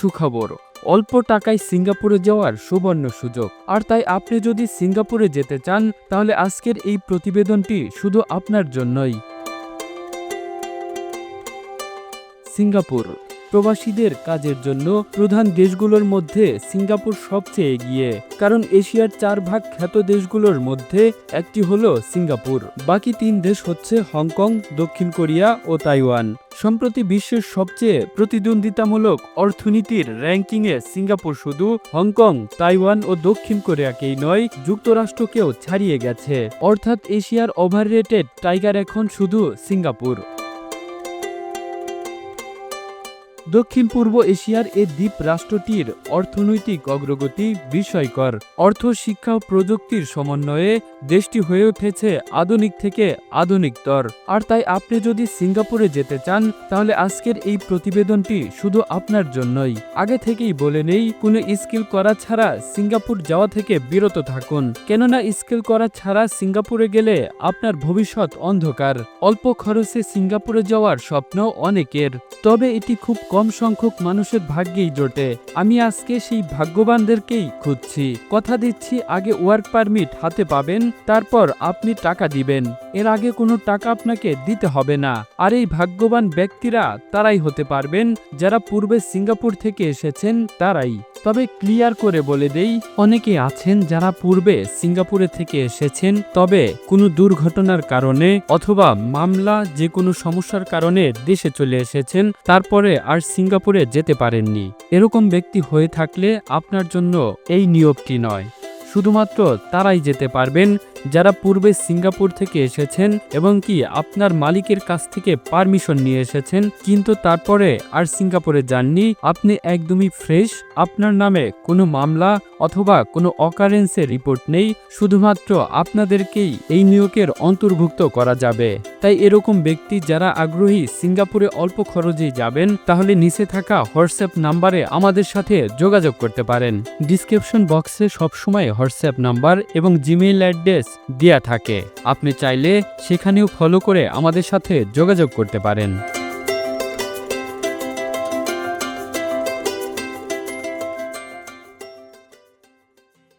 সুখবর। অল্প টাকায় সিঙ্গাপুরে যাওয়ার সুবর্ণ সুযোগ। আর তাই আপনি যদি সিঙ্গাপুরে যেতে চান, তাহলে আজকের এই প্রতিবেদনটি শুধু আপনার জন্যই। সিঙ্গাপুর। প্রবাসীদের কাজের জন্য প্রধান দেশগুলোর মধ্যে সিঙ্গাপুর সবচেয়ে এগিয়ে, কারণ এশিয়ার চার ভাগ খ্যাত দেশগুলোর মধ্যে একটি হল সিঙ্গাপুর। বাকি তিন দেশ হচ্ছে হংকং, দক্ষিণ কোরিয়া ও তাইওয়ান। সম্প্রতি বিশ্বের সবচেয়ে প্রতিদ্বন্দ্বিতামূলক অর্থনীতির র্যাঙ্কিংয়ে সিঙ্গাপুর শুধু হংকং, তাইওয়ান ও দক্ষিণ কোরিয়াকেই নয়, যুক্তরাষ্ট্রকেও ছাড়িয়ে গেছে। অর্থাৎ এশিয়ার ওভাররেটেড টাইগার এখন শুধু সিঙ্গাপুর। দক্ষিণ পূর্ব এশিয়ার এ দ্বীপ রাষ্ট্রটির অর্থনৈতিক অগ্রগতি বিস্ময়কর। অর্থ, শিক্ষা প্রযুক্তির সমন্বয়ে দেশটি হয়ে উঠেছে আধুনিক থেকে আধুনিকতর আর তাই আপনি যদি সিঙ্গাপুরে যেতে চান, তাহলে আজকের এই প্রতিবেদনটি শুধু আপনার জন্যই। আগে থেকেই বলে নেই, কোনো স্কিল করা ছাড়া সিঙ্গাপুর যাওয়া থেকে বিরত থাকুন। কেননা স্কিল করা ছাড়া সিঙ্গাপুরে গেলে আপনার ভবিষ্যৎ অন্ধকার। অল্প খরচে সিঙ্গাপুরে যাওয়ার স্বপ্ন অনেকের। তবে এটি খুব কম সংখ্যক মানুষের ভাগ্যেই জোটে। আমি আজকে সেই ভাগ্যবানদেরকেই খুঁজছি। কথা দিচ্ছি, আগে ওয়ার্ক পারমিট হাতে পাবেন, তারপর আপনি টাকা দিবেন। এর আগে কোনো টাকা আপনাকে দিতে হবে না। আর এই ভাগ্যবান ব্যক্তিরা তারাই হতে পারবেন। যারা পূর্বে সিঙ্গাপুর থেকে এসেছেন, তারাই। তবে ক্লিয়ার করে বলে দেই, অনেকে আছেন যারা পূর্বে সিঙ্গাপুরে থেকে এসেছেন, তবে কোনো দুর্ঘটনার কারণে অথবা মামলা যে কোনো সমস্যার কারণে দেশে চলে এসেছেন, তারপরে আর সিঙ্গাপুরে যেতে পারেননি। এরকম ব্যক্তি হয়ে থাকলে আপনার জন্য এই নিয়োগটি নয়। শুধুমাত্র তারাই যেতে পারবেন যারা পূর্বে সিঙ্গাপুর থেকে এসেছেন এবং কি আপনার মালিকের কাছ থেকে পারমিশন নিয়ে এসেছেন, কিন্তু তারপরে আর সিঙ্গাপুরে যাননি, আপনি একদমই ফ্রেশ, আপনার নামে কোনো মামলা অথবা কোনো অকারেন্সের রিপোর্ট নেই, শুধুমাত্র আপনাদেরকেই এই নিয়োগের অন্তর্ভুক্ত করা যাবে। তাই এরকম ব্যক্তি যারা আগ্রহী সিঙ্গাপুরে অল্প খরচেই যাবেন, তাহলে নিচে থাকা হোয়াটসঅ্যাপ নাম্বারে আমাদের সাথে যোগাযোগ করতে পারেন। ডিসক্রিপশন বক্সে সবসময় হোয়াটসঅ্যাপ নাম্বার এবং জিমেইল অ্যাড্রেস দেয়া থাকে। আপনি চাইলে সেখানেও ফলো করে আমাদের সাথে যোগাযোগ করতে পারেন।